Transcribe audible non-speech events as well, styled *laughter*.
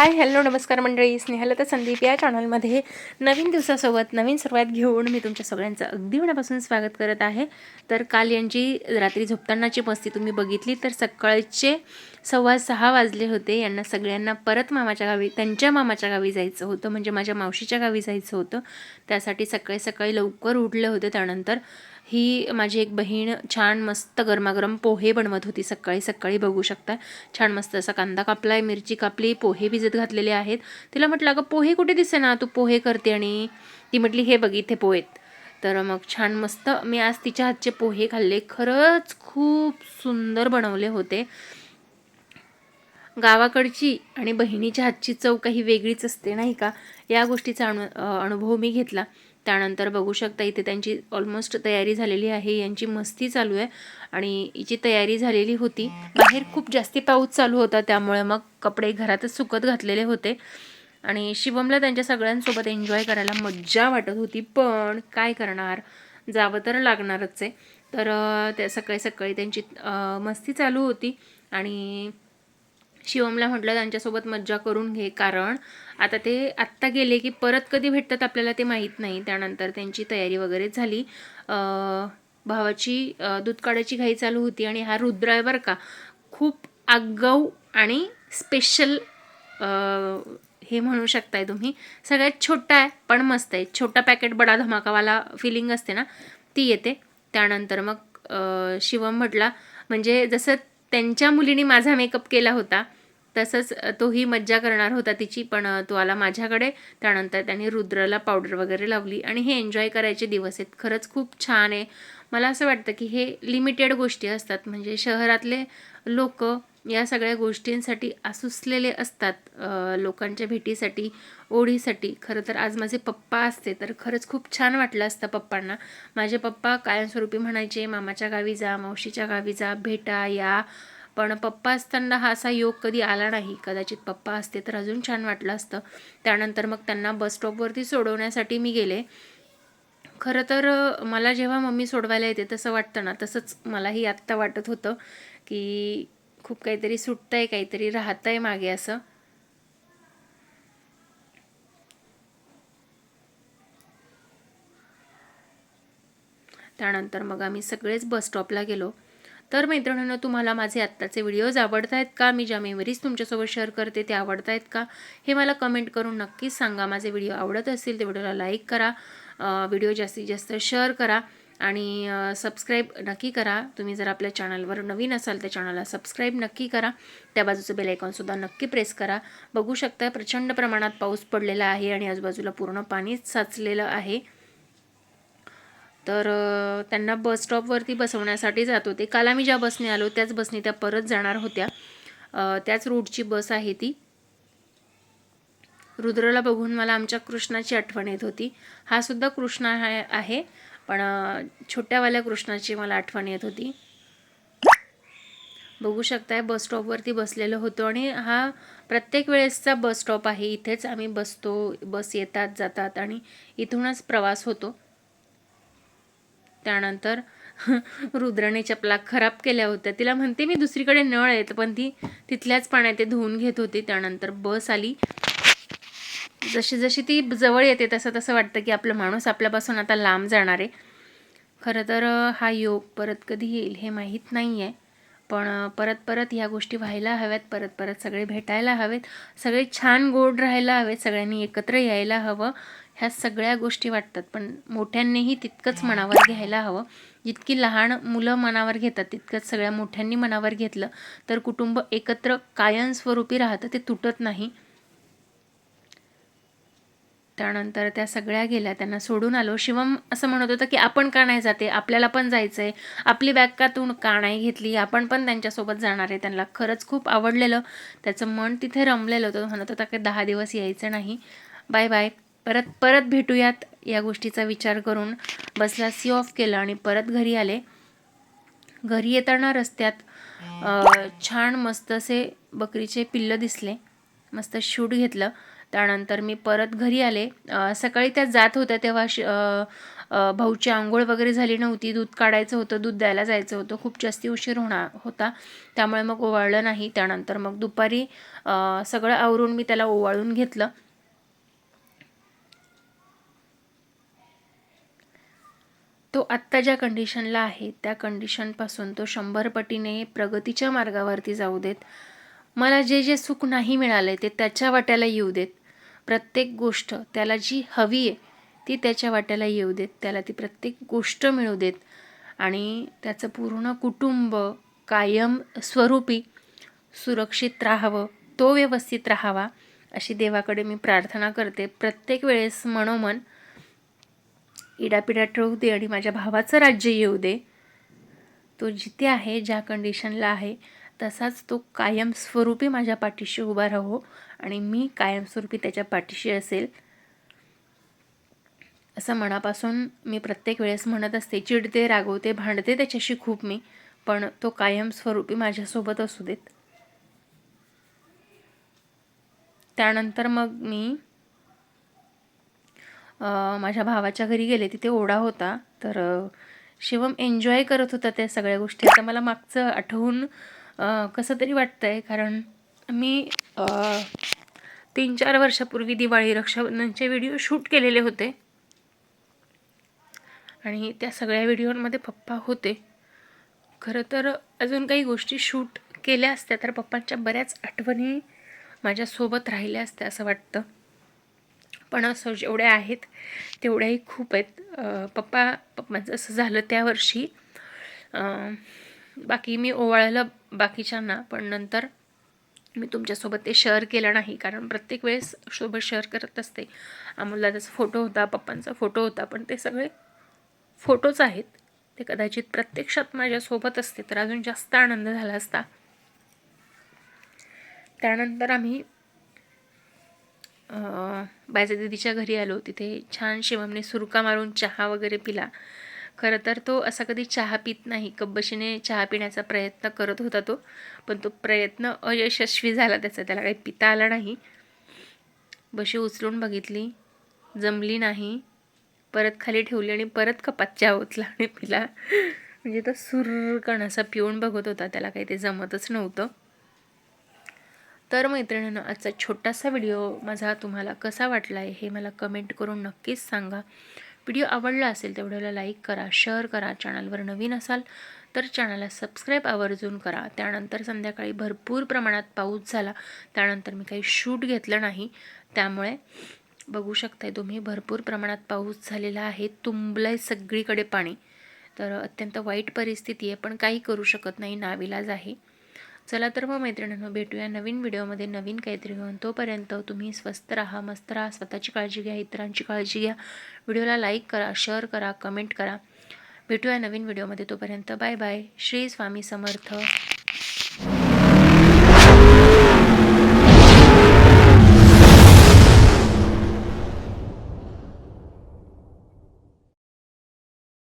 Hi hello नमस्कार मंडळी. स्नेहलता संदीप या चॅनलमध्ये नवीन दिवसासोबत नवीन सुरुवात घेऊन मी तुमच्या सगळ्यांचं अगदी मनापासून स्वागत करत आहे. तर काल यांची रात्री झोपतानाची मस्ती तुम्ही बघितली तर सकाळचे सव्वा सहा वाजले होते. यांना सगळ्यांना परत मामाच्या गावी त्यांच्या मामाच्या गावी जायचं होतं. म्हणजे माझ्या मावशीच्या गावी जायचं होतं. त्यासाठी सकाळी सकाळी लवकर उठलं होतं. त्यानंतर ही माझी एक बहीण छान मस्त गरमागरम पोहे बनवत होती. सकाळी सकाळी बघू शकता. छान मस्त असा कांदा कापला आहे मिरची कापली पोहे भिजत घातलेले आहेत. तिला म्हटलं अगं पोहे कुठे दिसे ना तू पोहे करते आणि ती म्हटली हे बघ इथे पोहेत तर मग छान मस्त मी आज तिच्या हातचे पोहे खाल्ले. खरंच खूप सुंदर बनवले होते. गावाकडची आणि बहिणीच्या हातची चव काही वेगळीच असते नाही का? या गोष्टीचा अनु अनुभव मी घेतला. त्यानंतर बघू शकता इथे त्यांची ऑलमोस्ट तयारी झालेली आहे यांची मस्ती चालू आहे आणि हिची तयारी झालेली होती. बाहेर खूप जास्ती पाऊस चालू होता त्यामुळे मग कपडे घरातच सुकत घातलेले होते. आणि शिवमला त्यांच्या सगळ्यांसोबत एन्जॉय करायला मज्जा वाटत होती पण काय करणार? जावं तर लागणारच आहे. तर त्या सकाळी सकाळी त्यांची मस्ती चालू होती आणि शिवमला म्हटलं त्यांच्यासोबत मज्जा करून घे. कारण आता ते आत्ता गेले की परत कधी भेटतात आपल्याला ते माहीत नाही. त्यानंतर त्यांची तयारी वगैरे झाली. भावाची दूध काढायची घाई चालू होती आणि हा रुद्र आहे बरं का खूप आगाऊ आणि स्पेशल हे म्हणू शकताय तुम्ही सगळ्यात छोटा आहे पण मस्त आहे. छोटा पॅकेट बडा धमाकावाला फिलिंग असते ना ती येते. त्यानंतर मग शिवम म्हटला म्हणजे जसं त्यांच्या मुलीने माझा मेकअप केला होता तसंच तोही मज्जा करणार होता तिची पण तो आला माझ्याकडे. त्यानंतर त्याने रुद्रला पावडर वगैरे लावली आणि हे एन्जॉय करायचे दिवस आहेत. खरंच खूप छान आहे. मला असं वाटतं की हे लिमिटेड गोष्टी असतात. म्हणजे शहरातले लोक या सगळ्या गोष्टींसाठी आसुसलेले असतात लोकांच्या भेटीसाठी ओढीसाठी. खरं तर आज माझे पप्पा असते तर खरंच खूप छान वाटलं असतं पप्पांना. माझे पप्पा कायमस्वरूपी म्हणायचे मामाच्या गावी जा मावशीच्या गावी जा भेटा या. पण पप्पा असताना हा असा योग कधी आला नाही. कदाचित पप्पा असते तर अजून छान वाटलं असतं. त्यानंतर मग त्यांना बस स्टॉपवरती सोडवण्यासाठी मी गेले. खरं तर मला जेव्हा मम्मी सोडवायला येते तसं वाटतं ना तसंच मलाही आत्ता वाटत होतं की खूप काहीतरी सुटतं आहे काहीतरी राहतं आहे मागे असं. त्यानंतर मग आम्ही सगळेच बस स्टॉपला गेलो. तर मैत्रिणींनो तुम्हाला माझे आत्ताचे व्हिडिओज आवडत आहेत का? मी ज्या मेमरीज तुमच्यासोबत शेअर करते ते आवडत आहेत का? हे मला कमेंट करून नक्कीच सांगा. माझे व्हिडिओ आवडत असतील ते व्हिडिओला लाईक करा. व्हिडिओ जास्तीत जास्त शेअर करा. आणि सबस्क्राईब नक्की करा. तुम्ही जर आपल्या चॅनलवर नवीन असाल त्या चॅनलला सबस्क्राईब नक्की करा. त्या बाजूचं बेलायकॉनसुद्धा नक्की प्रेस करा. बघू शकता प्रचंड प्रमाणात पाऊस पडलेला आहे आणि आजूबाजूला पूर्ण पाणीच साचलेलं आहे. तर त्यांना बस स्टॉपवरती बसवण्यासाठी जात होते. काल आम्ही ज्या बसने आलो त्याच बसने त्या परत जाणार होत्या. त्याच रूटची बस आहे ती. रुद्रला बघून मला आमच्या कृष्णाची आठवण येत होती. हा सुद्धा कृष्ण आहे पण छोट्यावाल्या कृष्णाची मला आठवण येत होती. बघू शकताय बस स्टॉपवरती बसलेलो होतो आणि हा प्रत्येक वेळेसचा बस स्टॉप आहे. इथेच आम्ही बसतो बस येतात जातात आणि इथूनच प्रवास होतो. त्यानंतर *laughs* रुद्राने चपला खराब केल्या होत्या. तिला म्हणते मी दुसरीकडे नळ आहेत पण ती तिथल्याच पाण्यात ते धुवून घेत होती. त्यानंतर बस आली. जशी जशी ती जवळ येते तसं तसं वाटतं की आपलं माणूस आपल्यापासून आता लांब जाणार आहे. खरं तर हा योग परत कधी येईल हे माहीत नाही आहे पण परत परत ह्या गोष्टी व्हायला हव्यात. परत परत सगळे भेटायला हवेत. सगळे छान गोड राहायला हवेत. सगळ्यांनी एकत्र यायला हवं. ह्या सगळ्या गोष्टी वाटतात. पण मोठ्यांनीही तितकंच मनावर घ्यायला हवं. जितकी लहान मुलं मनावर घेतात तितकंच सगळ्या मोठ्यांनी मनावर घेतलं तर कुटुंब एकत्र कायमस्वरूपी राहतं ते तुटत नाही. त्यानंतर त्या सगळ्या गेल्या त्यांना सोडून आलो. शिवम असं म्हणत होतं की आपण का नाही जाते? आपल्याला पण जायचं आहे आपली बॅग का तू का नाही घेतली? आपण पण त्यांच्यासोबत जाणार आहे. त्यांना खरंच खूप आवडलेलं. त्याचं मन तिथे रमलेलं होतं. म्हणत होता की दहा दिवस यायचं नाही. Bye bye. परत परत भेटूयात या गोष्टीचा विचार करून. बसला सी ऑफ केलं आणि परत घरी आले. घरी येताना रस्त्यात छान मस्त असे बकरीचे पिल्लं दिसले. मस्त शूट घेतलं. त्यानंतर मी परत घरी आले. सकाळी त्या जात होत्या तेव्हा श भाऊची आंघोळ वगैरे झाली नव्हती. दूध काढायचं होतं दूध द्यायला जायचं होतं. खूप जास्ती उशीर होणार होता. त्यामुळे मग ओवाळलं नाही. त्यानंतर मग दुपारी सगळं आवरून मी त्याला ओवाळून घेतलं. तो आत्ता ज्या कंडिशनला आहे त्या कंडिशनपासून तो शंभर पटीने प्रगतीच्या मार्गावरती जाऊ देत. मला जे जे सुख नाही मिळाले ते त्याच्या वाट्याला येऊ देत. प्रत्येक गोष्ट त्याला जी हवी आहे ती त्याच्या वाट्याला येऊ देत. त्याला ती प्रत्येक गोष्ट मिळू देत. आणि त्याचं पूर्ण कुटुंब कायम स्वरूपी सुरक्षित राहावं तो व्यवस्थित राहावा अशी देवाकडे मी प्रार्थना करते. प्रत्येक वेळेस मनोमन इडापिडा ठेवू दे आणि माझ्या भावाचं राज्य येऊ दे. तो जिथे आहे ज्या कंडिशनला आहे तसाच तो कायमस्वरूपी माझ्या पाठीशी उभा राहो आणि मी कायमस्वरूपी त्याच्या पाठीशी असेल. असं मनापासून मी प्रत्येक वेळेस म्हणत असते चिडते रागवते भांडते त्याच्याशी खूप मी पण तो कायमस्वरूपी माझ्यासोबत असू देत. त्यानंतर मग मी माझ्या भावाच्या घरी गेले तिथे ओढा होता. तर शिवम एन्जॉय करत होता त्या सगळ्या गोष्टी. आता मला मागचं आठवून कसं तरी वाटतं आहे कारण मी तीन चार वर्षापूर्वी दिवाळी रक्षाबंधनचे व्हिडिओ शूट केलेले होते. आणि त्या सगळ्या व्हिडिओमध्ये पप्पा होते. खरं तर अजून काही गोष्टी शूट केल्या असत्या तर पप्पांच्या बऱ्याच आठवणी माझ्यासोबत राहिल्या असत्या असं वाटतं. पण असं जेवढ्या आहेत तेवढ्याही खूप आहेत. पप्पा पप्पांचं असं झालं त्या वर्षी. बाकी मी ओवाळलं बाकीच्यांना पण नंतर मी तुमच्यासोबत ते शेअर केलं नाही कारण प्रत्येक वेळेस सोबत शेअर करत असते. आम्हाला त्याचा फोटो होता पप्पांचा फोटो होता पण ते सगळे फोटोच आहेत. ते कदाचित प्रत्यक्षात माझ्यासोबत असते तर अजून जास्त आनंद झाला असता. त्यानंतर आम्ही बायजा दीदीच्या घरी आलो. तिथे छान शिवमने सुरका मारून चहा वगैरे पिला. खरं तर तो असा कधी चहा पित नाही. कब्बशीने चहा पिण्याचा प्रयत्न करत होता तो पण तो प्रयत्न अयशस्वी झाला त्याचा. त्याला काही पिता आला नाही. बशी उचलून बघितली जमली नाही. परत खाली ठेवली आणि परत कपात चहा ओतला आणि पिला. म्हणजे तो सुरकण असा पिऊन बघत होता. त्याला काही ते जमतच नव्हतं. तर मैत्रिणींनो आजचा छोटासा व्हिडिओ माझा तुम्हाला कसा वाटला आहे हे मला कमेंट करून नक्कीच सांगा. व्हिडिओ आवडला असेल तर व्हिडिओला लाईक करा शेअर करा चॅनलवर नवीन असाल तर चॅनलला सबस्क्राईब आवर्जून करा. त्यानंतर संध्याकाळी भरपूर प्रमाणात पाऊस झाला. त्यानंतर मी काही शूट घेतलं नाही. त्यामुळे बघू शकताय तुम्ही भरपूर प्रमाणात पाऊस झालेला आहे. तुंबलंय सगळीकडे पाणी. तर अत्यंत वाईट परिस्थिती आहे पण काही करू शकत नाही. नाविलाज आहे. चला तर मग मैत्रिणींनो भेटूया नवीन व्हिडिओमध्ये. नवीन काहीतरी घेऊन तोपर्यंत तुम्ही स्वस्त राहा मस्त राहा स्वतःची काळजी घ्या इतरांची काळजी घ्या. व्हिडिओला लाईक करा शेअर करा कमेंट करा. भेटूया नवीन व्हिडिओमध्ये तोपर्यंत. Bye bye Shri Swami Samarth.